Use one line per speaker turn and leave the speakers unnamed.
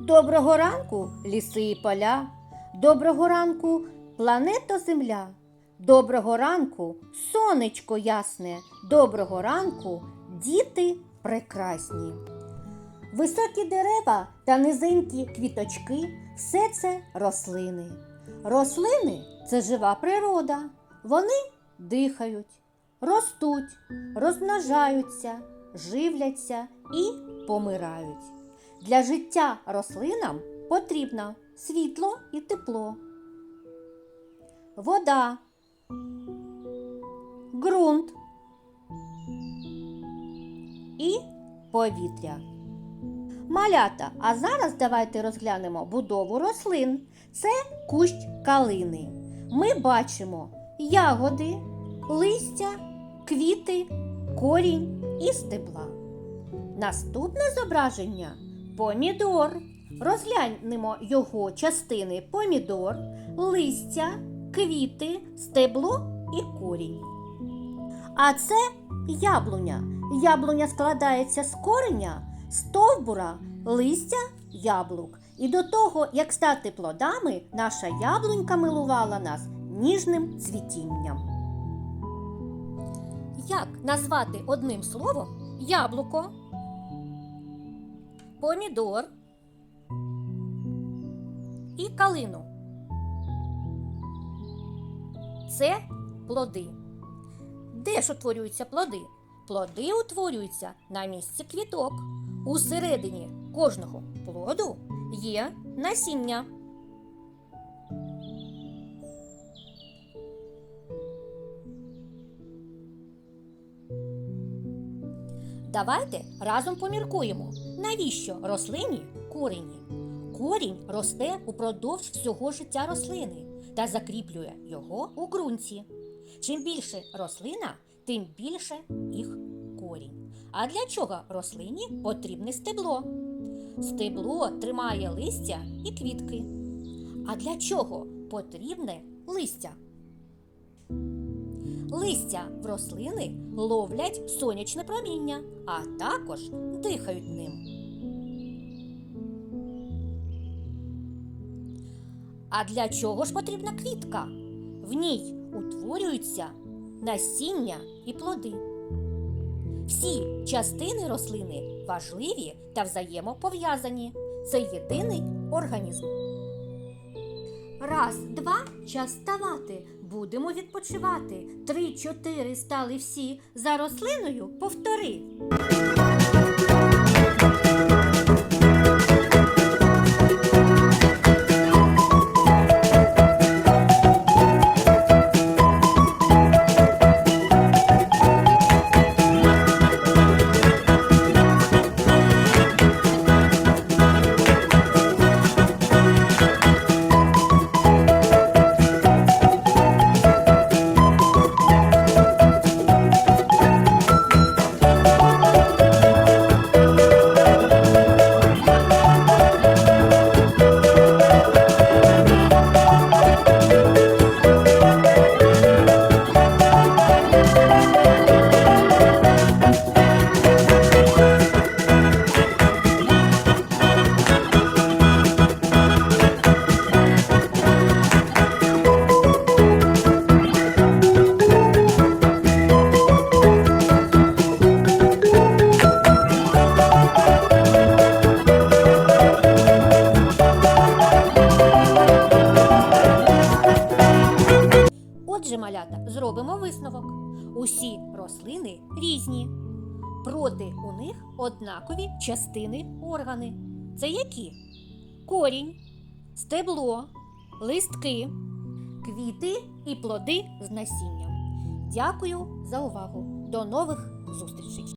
Доброго ранку, ліси і поля. Доброго ранку, планета Земля. Доброго ранку, сонечко ясне. Доброго ранку, діти прекрасні. Високі дерева та низенькі квіточки все це рослини. Рослини це жива природа. Вони дихають, ростуть, розмножаються, живляться і помирають. Для життя рослинам потрібно світло і тепло, вода, ґрунт і повітря. Малята, а зараз давайте розглянемо будову рослин. Це кущ калини. Ми бачимо ягоди, листя, квіти, корінь і стебла. Наступне зображення помідор. Розглянемо його частини помідор, листя, квіти, стебло і корінь. А це яблуня. Яблуня складається з кореня, стовбура, листя, яблук. І до того, як стати плодами, наша яблунька милувала нас ніжним цвітінням. Як назвати одним словом яблуко, помідор і калину? Це плоди. Де ж утворюються плоди? Плоди утворюються на місці квіток. Усередині кожного плоду є насіння. Давайте разом поміркуємо, навіщо рослині корені. Корінь росте упродовж всього життя рослини та закріплює його у ґрунті. Чим більше рослина, тим більше їх корінь. А для чого рослині потрібне стебло? Стебло тримає листя і квітки. А для чого потрібне листя? Листя в рослини ловлять сонячне проміння, а також дихають ним. А для чого ж потрібна квітка? В ній утворюються насіння і плоди. Всі частини рослини важливі та взаємопов'язані. Це єдиний організм. Раз, два, час ставати. Будемо відпочивати. Три, чотири стали всі. За рослиною повтори. Отже, малята, зробимо висновок. Усі рослини різні. Проти у них однакові частини органи. Це які? Корінь, стебло, листки, квіти і плоди з насінням. Дякую за увагу. До нових зустрічей!